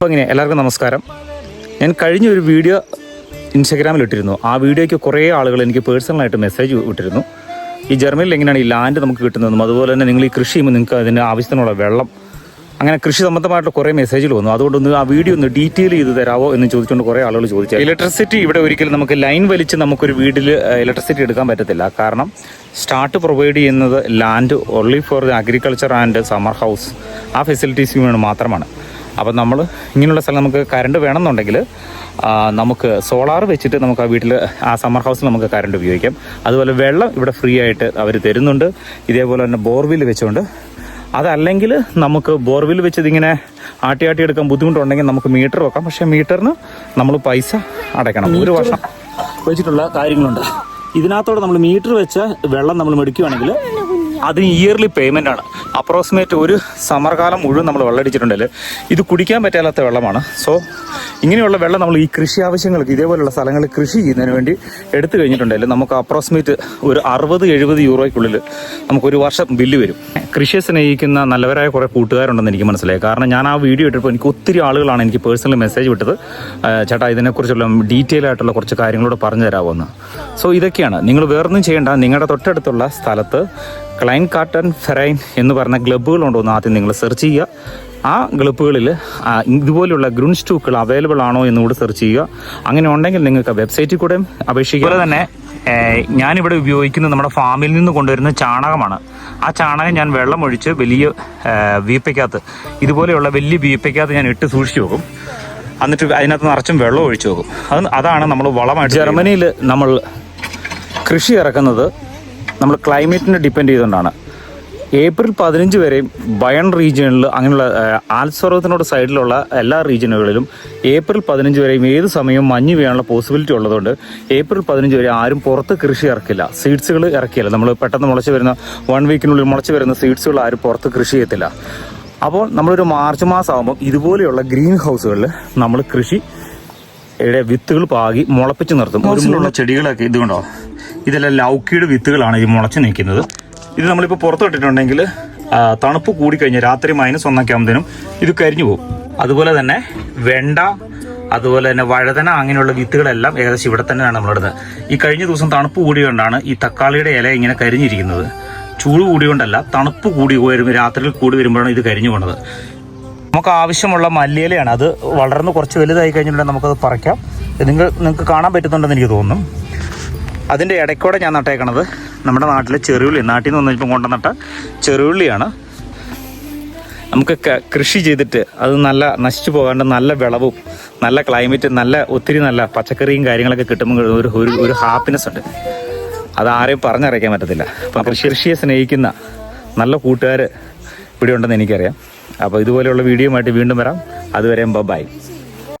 അപ്പോൾ ഇങ്ങനെ എല്ലാവർക്കും നമസ്കാരം. ഞാൻ കഴിഞ്ഞ ഒരു വീഡിയോ ഇൻസ്റ്റഗ്രാമിൽ ഇട്ടിരുന്നു. ആ വീഡിയോയ്ക്ക് കുറേ ആളുകൾ എനിക്ക് പേഴ്സണലായിട്ട് മെസ്സേജ് ഇട്ടിരുന്നു. ഈ ജർമ്മനിയിൽ എങ്ങനെയാണ് ഈ ലാൻഡ് നമുക്ക് കിട്ടുന്നതെന്നും അതുപോലെ തന്നെ നിങ്ങൾ ഈ കൃഷി ചെയ്യുമ്പോൾ നിങ്ങൾക്ക് അതിന് ആവശ്യത്തിനുള്ള വെള്ളം അങ്ങനെ കൃഷി സംബന്ധമായിട്ട് കുറേ മെസ്സേജുകൾ വന്നു. അതുകൊണ്ടൊന്ന് ആ വീഡിയോ ഒന്ന് ഡീറ്റെയിൽ ചെയ്ത് തരാമോ എന്ന് ചോദിച്ചുകൊണ്ട് കുറേ ആളുകൾ ചോദിച്ചു ഇലക്ട്രിസിറ്റി ഇവിടെ ഒരിക്കലും നമുക്ക് ലൈൻ വലിച്ച് നമുക്കൊരു വീട്ടിൽ ഇലക്ട്രിസിറ്റി എടുക്കാൻ പറ്റത്തില്ല. കാരണം സ്റ്റാർട്ട് പ്രൊവൈഡ് ചെയ്യുന്നത് land only for agriculture and summer house ആ ഫെസിലിറ്റീസിന് വേണ്ടി മാത്രമാണ്. അപ്പം നമ്മൾ ഇങ്ങനെയുള്ള സ്ഥലം നമുക്ക് കറണ്ട് വേണമെന്നുണ്ടെങ്കിൽ നമുക്ക് സോളാർ വെച്ചിട്ട് നമുക്ക് ആ വീട്ടിൽ ആ സമ്മർ ഹൗസിൽ നമുക്ക് കറണ്ട് ഉപയോഗിക്കാം. അതുപോലെ വെള്ളം ഇവിടെ ഫ്രീ ആയിട്ട് അവർ തരുന്നുണ്ട്. ഇതേപോലെ തന്നെ ബോർവിൽ വെച്ചുകൊണ്ട് അതല്ലെങ്കിൽ നമുക്ക് ബോർവിൽ വെച്ച് ഇതിങ്ങനെ ആട്ടി ആട്ടി എടുക്കാൻ ബുദ്ധിമുട്ടുണ്ടെങ്കിൽ നമുക്ക് മീറ്റർ വെക്കാം. പക്ഷേ മീറ്ററിന് നമ്മൾ പൈസ അടയ്ക്കണം. ഒരു വർഷം വെച്ചിട്ടുള്ള കാര്യങ്ങളുണ്ട്. ഇതിനകത്തോടെ നമ്മൾ മീറ്റർ വെച്ച വെള്ളം നമ്മൾ മേടിക്കുകയാണെങ്കിൽ അതിന് ഇയർലി പേയ്മെന്റ് ആണ്. അപ്രോക്സിമേറ്റ് ഒരു സമ്മർ കാലം മുഴുവൻ നമ്മൾ വെള്ളം അടിച്ചിട്ടുണ്ടെങ്കിൽ ഇത് കുടിക്കാൻ പറ്റാത്ത വെള്ളമാണ്. സോ ഇങ്ങനെയുള്ള വെള്ളം നമ്മൾ ഈ കൃഷി ആവശ്യങ്ങൾക്ക് ഇതേപോലെയുള്ള സ്ഥലങ്ങളിൽ കൃഷി ചെയ്യുന്നതിന് വേണ്ടി എടുത്തു കഴിഞ്ഞിട്ടുണ്ടെങ്കിൽ നമുക്ക് അപ്രോക്സിമേറ്റ് ഒരു അറുപത് എഴുപത് യൂറോയ്ക്കുള്ളിൽ നമുക്ക് ഒരു വർഷം ബില്ല് വരും. കൃഷിയെ സ്നേഹിക്കുന്ന നല്ലവരായ കുറേ കൂട്ടുകാരുണ്ടെന്ന് എനിക്ക് മനസ്സിലായി. കാരണം ഞാൻ ആ വീഡിയോ ഇട്ടപ്പോൾ എനിക്ക് ഒത്തിരി ആളുകളാണ് എനിക്ക് പേഴ്സണലി മെസ്സേജ് വിട്ടത്. ചേട്ടാ ഇതിനെക്കുറിച്ചുള്ള ഡീറ്റെയിൽ ആയിട്ടുള്ള കുറച്ച് കാര്യങ്ങളോട് പറഞ്ഞു തരാമോന്ന് സോ ഇതൊക്കെയാണ്. നിങ്ങൾ വേറൊന്നും ചെയ്യേണ്ട. നിങ്ങളുടെ തൊട്ടടുത്തുള്ള സ്ഥലത്ത് ക്ലൈൻ കാട്ടൺ ഫെറൈൻ എന്ന് പറഞ്ഞ ഗ്ലബുകൾ ഉണ്ടോ എന്ന് ആദ്യം നിങ്ങൾ സെർച്ച് ചെയ്യുക. ആ ഗ്ലബ്ബുകളിൽ ഇതുപോലുള്ള ഗ്രൂൺ സ്റ്റൂക്കുകൾ അവൈലബിൾ ആണോ എന്നുകൂടി സെർച്ച് ചെയ്യുക. അങ്ങനെ ഉണ്ടെങ്കിൽ നിങ്ങൾക്ക് വെബ്സൈറ്റിൽ കൂടെ അപേക്ഷിക്കുക തന്നെ ഞാനിവിടെ ഉപയോഗിക്കുന്നത് നമ്മുടെ ഫാമിൽ നിന്ന് കൊണ്ടുവരുന്ന ചാണകമാണ്. ആ ചാണകം ഞാൻ വെള്ളം ഒഴിച്ച് വലിയ വീപ്പയ്ക്കകത്ത് ഇതുപോലെയുള്ള വലിയ വീപ്പയ്ക്കകത്ത് ഞാൻ ഇട്ട് സൂക്ഷിച്ചു വെക്കും. എന്നിട്ട് അതിനകത്ത് നിറച്ചും വെള്ളം ഒഴിച്ചു വെക്കും. അത് അതാണ് നമ്മൾ വളമായിട്ട് ജർമ്മനിയിൽ നമ്മൾ കൃഷി ഇറക്കുന്നത് നമ്മൾ ക്ലൈമറ്റിനെ ഡിപ്പെൻഡ് ചെയ്തുകൊണ്ടാണ്. ഏപ്രിൽ പതിനഞ്ച് വരെയും ബയൺ റീജിയണിൽ അങ്ങനെയുള്ള ആൽസ്വർവത്തിനോട് സൈഡിലുള്ള എല്ലാ റീജിയനുകളിലും ഏപ്രിൽ പതിനഞ്ച് വരെയും ഏത് സമയവും മഞ്ഞ് വീഴാനുള്ള പോസിബിലിറ്റി ഉള്ളതുകൊണ്ട് ഏപ്രിൽ പതിനഞ്ച് വരെ ആരും പുറത്ത് കൃഷി ഇറക്കില്ല. സീഡ്സുകൾ ഇറക്കില്ല. നമ്മൾ പെട്ടെന്ന് മുളച്ച് വരുന്ന വൺ വീക്കിനുള്ളിൽ മുളച്ച് വരുന്ന സീഡ്സുകൾ ആരും പുറത്ത് കൃഷി ചെയ്യത്തില്ല. അപ്പോൾ നമ്മളൊരു മാർച്ച് മാസം ആകുമ്പോൾ ഇതുപോലെയുള്ള ഗ്രീൻ ഹൗസുകളിൽ നമ്മൾ കൃഷി വിത്തുകൾ പാകി മുളപ്പിച്ച് നിർത്തും. മുകളിലുള്ള ചെടികളൊക്കെ ഇതുകൊണ്ടോ ഇതെല്ലാം ലൗക്കിയുടെ വിത്തുകളാണ് ഈ മുളച്ച് നിൽക്കുന്നത്. ഇത് നമ്മളിപ്പോൾ പുറത്തിട്ടിട്ടുണ്ടെങ്കിൽ തണുപ്പ് കൂടിക്കഴിഞ്ഞാൽ രാത്രി മൈനസ് ഒന്നൊക്കെ ആകുമ്പോഴത്തേനും ഇത് കരിഞ്ഞു പോകും. അതുപോലെ തന്നെ വെണ്ട അതുപോലെ തന്നെ വഴുതന അങ്ങനെയുള്ള വിത്തുകളെല്ലാം ഏകദേശം ഇവിടെ തന്നെയാണ് നമ്മളിടുന്നത്. ഈ കഴിഞ്ഞ ദിവസം തണുപ്പ് കൂടിയോണ്ടാണ് ഈ തക്കാളിയുടെ ഇല ഇങ്ങനെ കരിഞ്ഞിരിക്കുന്നത്. ചൂട് കൂടിയോണ്ടല്ല തണുപ്പ് കൂടി വരുമ്പോൾ രാത്രിയിൽ കൂടി വരുമ്പോഴാണ് ഇത് കരിഞ്ഞു പോണത്. നമുക്ക് ആവശ്യമുള്ള മല്ലിയിലയാണ്. അത് വളർന്ന് കുറച്ച് വലുതായി കഴിഞ്ഞിട്ടുണ്ടെങ്കിൽ നമുക്കത് പറിക്കാം. നിങ്ങൾ നിങ്ങൾക്ക് കാണാൻ പറ്റുന്നുണ്ടെന്ന് എനിക്ക് തോന്നുന്നു. അതിന്റെ ഇടയ്ക്കൂടെ ഞാൻ നട്ടേക്കണത് നമ്മുടെ നാട്ടിലെ ചെറുള്ളി നാട്ടിൽ നിന്ന് വന്നിപ്പോൾ കൊണ്ടുവന്നിട്ട ചെറുള്ളിയാണ് നമുക്ക് കൃഷി ചെയ്തിട്ട് അത് നല്ല നശിച്ചു പോകാണ്ട് നല്ല വിളവും നല്ല ക്ലൈമറ്റ് നല്ല ഒത്തിരി നല്ല പച്ചക്കറിയും കാര്യങ്ങളൊക്കെ കിട്ടുമ്പോൾ ഒരു ഒരു ഹാപ്പിനെസ് ഉണ്ട്. അത് ആരെയും പറഞ്ഞറിയിക്കാൻ പറ്റത്തില്ല. അപ്പം കൃഷി കൃഷിയെ സ്നേഹിക്കുന്ന നല്ല കൂട്ടുകാർ ഇവിടെ ഉണ്ടെന്ന് എനിക്കറിയാം. അപ്പോൾ ഇതുപോലെയുള്ള വീഡിയോ ആയിട്ട് വീണ്ടും വരാം. അതുവരെ ബൈ